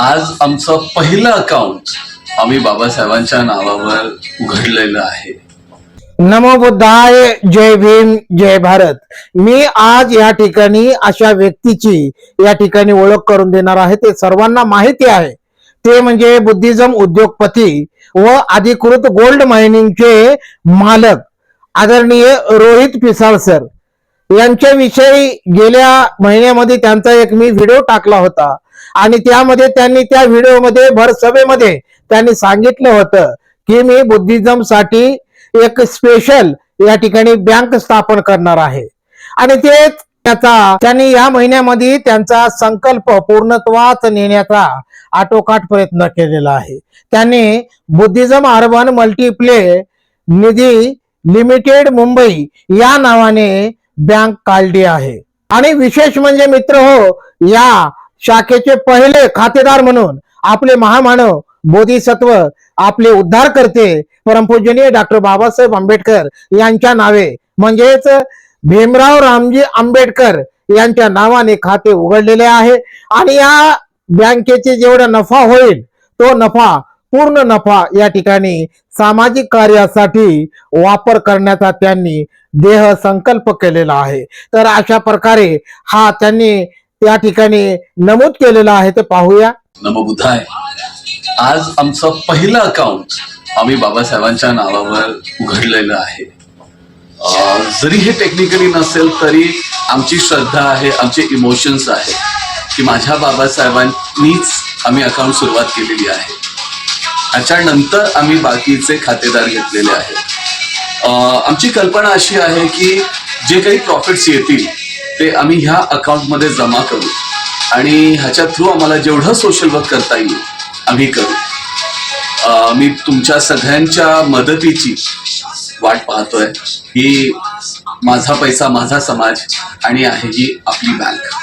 आज आमचं पहिलं अकाउंट आम्ही बाबासाहेबांच्या नावावर उघडलेलं आहे. नमो बुद्धाय जय भीम जय भारत. मी आज या ठिकाणी अशा व्यक्तीची या ठिकाणी ओळख करून देणार आहे. ते सर्वांना माहिती आहे. ते म्हणजे बुद्धिझम उद्योगपती व अधिकृत गोल्ड मायनिंगचे मालक आदरणीय रोहित पिसाळ सर यांच्याविषयी गेल्या महिन्यामध्ये त्यांचा एक मी व्हिडिओ टाकला होता. आणि त्यामध्ये त्यांनी त्या व्हिडिओमध्ये भर सभेमध्ये त्यांनी सांगितलं होतं की मी बुद्धिझमसाठी एक स्पेशल या ठिकाणी बँक स्थापन करणार आहे. आणि ते त्याचा त्यांनी या महिन्यामध्ये त्यांचा संकल्प पूर्णत्वाच नेण्याचा आटोकाट प्रयत्न केलेला आहे. त्यांनी Buddhism urban multiply Nidhi limited Mumbai या नावाने बँक काढली आहे. आणि विशेष म्हणजे मित्र हो या शाखेचे पहिले खातेदार म्हणून आपले महामानव बोधिसत्व आपले उद्धार करते परमपूजनीय डॉक्टर बाबासाहेब आंबेडकर यांच्या नावे म्हणजेच भीमराव रामजी आंबेडकर यांच्या नावाने खाते उघडलेले आहे. आणि या बँकेचे जेवढा नफा होईल तो नफा पूर्ण नफा या ठिकाणी सामाजिक कार्यासाठी वापर करण्याचा त्यांनी देह संकल्प केलेला आहे. तर अशा प्रकारे हा त्यांनी त्या ठिकाणी नमूद केलेला आहे. ते पाहूया. नमबुद्धाय. आज आमचं पहिलं अकाउंट आम्ही बाबासाहेबांच्या नावावर उघडलेलं आहे. जरी हे टेक्निकली नसेल तरी आमची श्रद्धा आहे आमचे इमोशन्स आहे की माझ्या बाबासाहेबांनीच आम्ही अकाउंट सुरुवात केलेली आहे. त्याच्यानंतर आम्ही बाकीचे खातेदार घेतलेले आहेत आमची कल्पना अशी आहे की जे काही प्रॉफिट्स येतील ते आम्ही ह्या अकाउंटमध्ये जमा करू. आणि ह्याच्या थ्रू आम्हाला जेवढं सोशल वर्क करता येईल आम्ही करू. मी तुमच्या सगळ्यांच्या मदतीची वाट पाहतोय. ही माझा पैसा माझा समाज आणि आहे ही आपली बँक